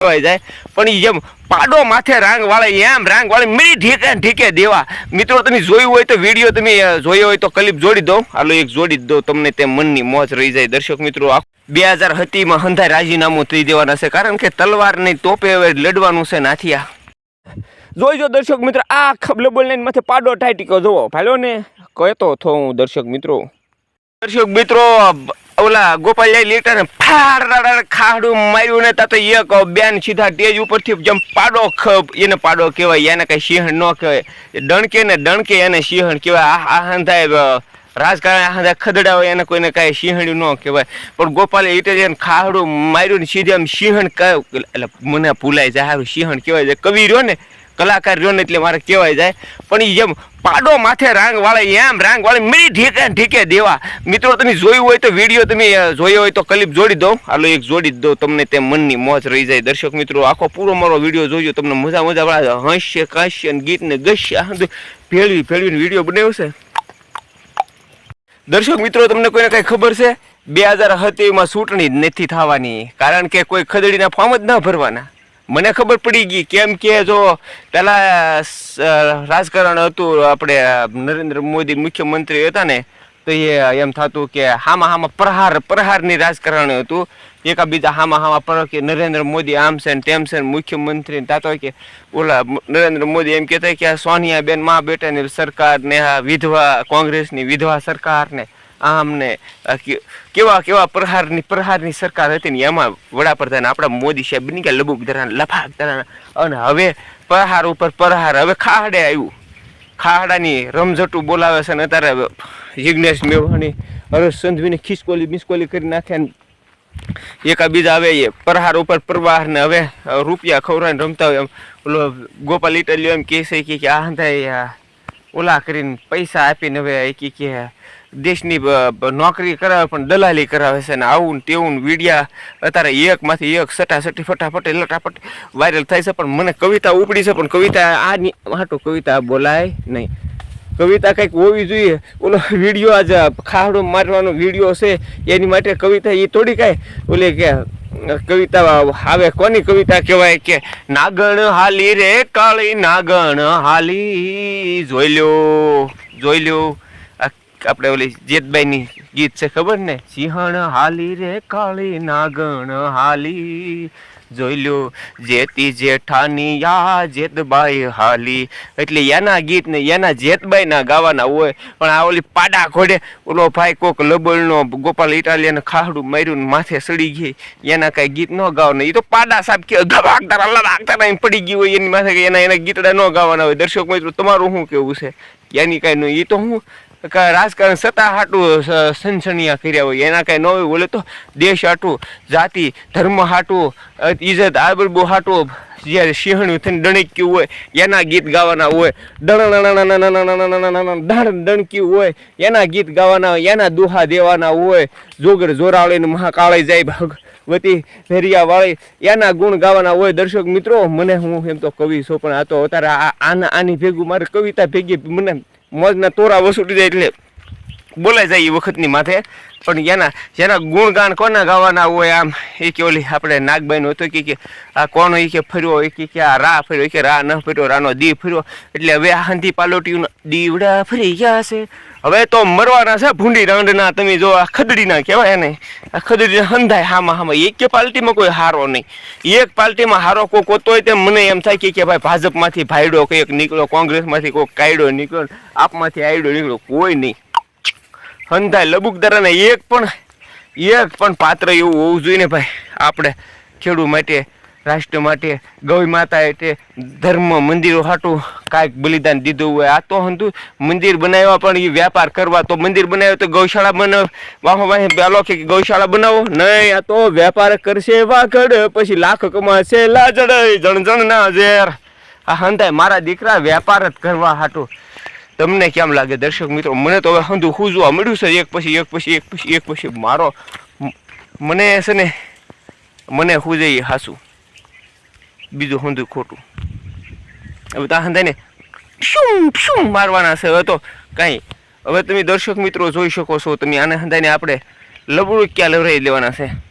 કહેવાય જાય. પણ જેમ પાડો માથે રાંગ વાળે એમ રાંગ વાળે મીરી ઢીકે ઢીકે દેવા. મિત્રો, તમે જોયું હોય તો વીડિયો તમે જોયો હોય તો ક્લિપ જોડી દો. આલો એક જોડી દો તમને તે મનની મોજ રહી જાય. દર્શક મિત્રો બે હજાર હતીમાં હંધાય રાજીનામું થઈ દેવાના છે. કારણ કે તલવારની તોપે હવે લડવાનું છે નાથિયા. જોઈજો દર્શક મિત્રો, આ ખબલે લાઈન માથે પાડો ટાઈટીકો જોવો ભાલો ને કહેતો હતો હું દર્શક મિત્રો. દર્શક મિત્રો ઓલા ગોપાલ લીટર ફાડ ખાડું માર્યું ને તા તો એક બેન સીધા ટેજ ઉપરથી જેમ પાડો એને પાડો કહેવાય, એને કઈ સિંહણ ન કહેવાય. ડણકે ને ડણકે એને સિંહણ કહેવાય. આ આહન હંધાય રાજકારણ ખદડા હોય, એને કોઈને કાંઈ સિંહણ્યું ન કહેવાય. પણ ગોપાલે ઈટે જેને ખાડું માર્યું ને સીધે આમ સિંહણ કહ્યું એટલે મને ભૂલાય જાય, હારું સિંહણ કહેવાય જાય. કવિ રહ્યો ને, કલાકાર રહ્યો ને એટલે મારે કહેવાય જાય. પણ એ જેમ પાડો માથે રાંગ વાળે એમ રાંગ વાળે મીરી ઢીકે ઢીકે દેવા. મિત્રો, તમે જોયું હોય તો વીડિયો તમે જોયો હોય તો ક્લિપ જોડી દો. હાલો, એક જોડી દઉં તમને તે મનની મોજ રહી જાય. દર્શક મિત્રો, આખો પૂરો મારો વીડિયો જોજો, તમને મજા મજા વાળા હસશે કાશ્ય ને ગીત ને ગસ્ય આ ભેળવી ભેળવીને વીડિયો બનાવ્યો છે. દર્શક મિત્રો, તમને કોઈને કઈ ખબર છે? બે હજાર સત્યાવીસમાં ચૂંટણી નથી થવાની, કારણ કે કોઈ ખદડીના ફોર્મ જ ના ભરવાના. મને ખબર પડી ગઈ, કેમ કે જો પેલા રાજકારણ હતું, આપણે નરેન્દ્ર મોદી મુખ્યમંત્રી હતા ને તો એ એમ થતું કે હામાં હામાં પ્રહાર, પ્રહારની રાજકારણ હતું. એકાબીજા હામાં હામાં પર કે નરેન્દ્ર મોદી આમ છે ને તેમ છે ને મુખ્યમંત્રી તાતો કે ઓલા નરેન્દ્ર મોદી એમ કહેતા કે આ સોનિયા બેન મા બેટાની સરકાર ને આ વિધવા, કોંગ્રેસની વિધવા સરકાર ને આમ ને કેવા કેવા પ્રહારની પ્રહારની સરકાર હતી ને એમાં વડાપ્રધાન આપણા મોદી સાહેબ બની ગયા લબુક ધરાના, લફાક ધરાના. અને હવે પ્રહાર ઉપર પ્રહાર, હવે ખાડે આવ્યું ખાડાની રમઝટું બોલાવે છે ને અત્યારે જિગ્નેશ મેવાણી હરસ સંધવીને ખિસકોલી મિસકોલી કરી નાખે ને એકા હવે એ પ્રહાર ઉપર પ્રવાહ ને હવે રૂપિયા ખવડાવીને રમતા હોય એમ. ઓલો ગોપાલ ઇટાલિયો એમ કહે છે કે આ હંધાય ઓલા કરીને પૈસા આપીને હવે કે કે, દેશની નોકરી કરાવે પણ દલાલી કરાવે છે ને આવું તેવું વીડિયા અત્યારે એકમાંથી એક સટાસટી ફટાફટ લટાફટ વાયરલ થાય છે. પણ મને કવિતા ઉપડી છે, પણ કવિતા આ હાટું કવિતા બોલાય નહીં. કવિતા કંઈક હોવી જોઈએ. ઓલો વીડિયો આજે ખાડો મારવાનો વીડિયો છે, એની માટે કવિતા એ થોડી કાંઈ ઓલી કે કવિતા આવે, કોની કવિતા કહેવાય કે, નાગણ હાલી રે કાળી નાગણ હાલી, જોઈ લ્યો જોઈ લ્યો. આપણે ઓલી જેતબાઈની ગીત છે ખબર ને? સિંહણ હાલી રે કાળી નાગણ હાલી. જોઈ લ્યો જેતી જેઠાની યા જેતબાઈ હાલી. એટલે એના ગીત ને એના જેતબાઈ ના ગાવાના હોય, પણ આ ઓલી પાડા ખોડે, ઓલો ભાઈ કોક લબડનો ગોપાલ ઇટાલિયન ખાહડું માર્યું માથે સડી ગઈ. એના કઈ ગીત ન ગાવાના. એ તો પાડા સાહેબ કે ધબાકતા એમ પડી ગયું હોય એની માથે એના એના ગીતડા ન ગાવાના હોય. દર્શક મિત્રો, તમારું શું કેવું છે? એની કઈ નહીં એ તો હું રાજકારણ સત્તા હાટું સનસનિયા કર્યા હોય. એના કાંઈ ન હોય, બોલે તો દેશ હાટું, જાતિ, ધર્મ હાટું ઇજ્જત આબરૂ હાટું, જ્યારે સિંહણું થઈને ડણક્યું હોય, એના ગીત ગાવાના હોય. દણ દણ દણક્યું હોય, એના ગીત ગાવાના હોય, એના દુહા દેવાના હોય. જોગર જોરાવળીને મહાકાળે જાય, ભગવતી વાળી એના ગુણ ગાવાના હોય. દર્શક મિત્રો, મને હું એમ તો કવિ છું, પણ આ તો અત્યારે આના, આની ભેગું મારે કવિતા ભેગી મને મોજના તોરા વસૂલી જાય એટલે બોલાઈ જાય એ વખતની માથે. પણ એના જેના ગુણગાન કોના ગાવાના હોય આમ? એ કે ઓલી આપણે નાગબાઈનું હતું કે, આ કોનો એ કે ફર્યો એ કે આ રા ફર્યો કે રા ન ફર્યો, રાનો દી ફર્યો. એટલે હવે આ હાંધી પાલોટીયું દીવડા ફરી ગયા છે. હવે તો મરવાના છે ભૂંડી રાંડના. તમે જો આ ખદડીના કહેવાય ને આ ખદડીના હંધાય હામાં હામાં. એક કે પાર્ટીમાં કોઈ હારો નહીં. એક પાર્ટીમાં હારો કોઈ હોતો તેમ મને એમ થાય કે ભાઈ ભાજપમાંથી ભાઈડો કંઈક નીકળ્યો, કોંગ્રેસમાંથી કોઈક કાયડો નીકળ્યો, આપમાંથી આયડો નીકળ્યો. કોઈ નહીં. હંધાય લબુકદારાને એક પણ એક પણ પાત્ર એવું હોવું જોઈએ ને ભાઈ. આપણે ખેડૂત માટે, રાષ્ટ્ર માટે ગૌ માતા એટલે ધર્મ, મંદિરો હાટું કાંઈક બલિદાન દીધું હોય. આ તો હંધુ મંદિર બનાવ્યા પણ એ વ્યાપાર કરવા, તો મંદિર બનાવ્યો તો ગૌશાળા બનાવ, વાહો વાહે પેલો કે ગૌશાળા બનાવો. નહીં, આ તો વ્યાપાર કરશે વાઘડ, પછી લાખ કમાશે લાજડ, જણ જણ ના ઝેર. આ હંધાય મારા દીકરા વ્યાપાર જ કરવા હાટું. તમને કેમ લાગે દર્શક મિત્રો? મને તો હવે હંધું જોવા મળ્યું છે. એક પછી એક પછી એક પછી એક પછી મારો મને છે ને, મને ખૂજે જઈએ હાસું. બીજું હંધું ખોટું. હવે ત્યાં હંધાઈને શું શું મારવાના છે. હવે તો કાંઈ. હવે તમે દર્શક મિત્રો જોઈ શકો છો. તમે આને હંધાઈને આપણે લબડું ક્યાં લવરાઈ લેવાના છે?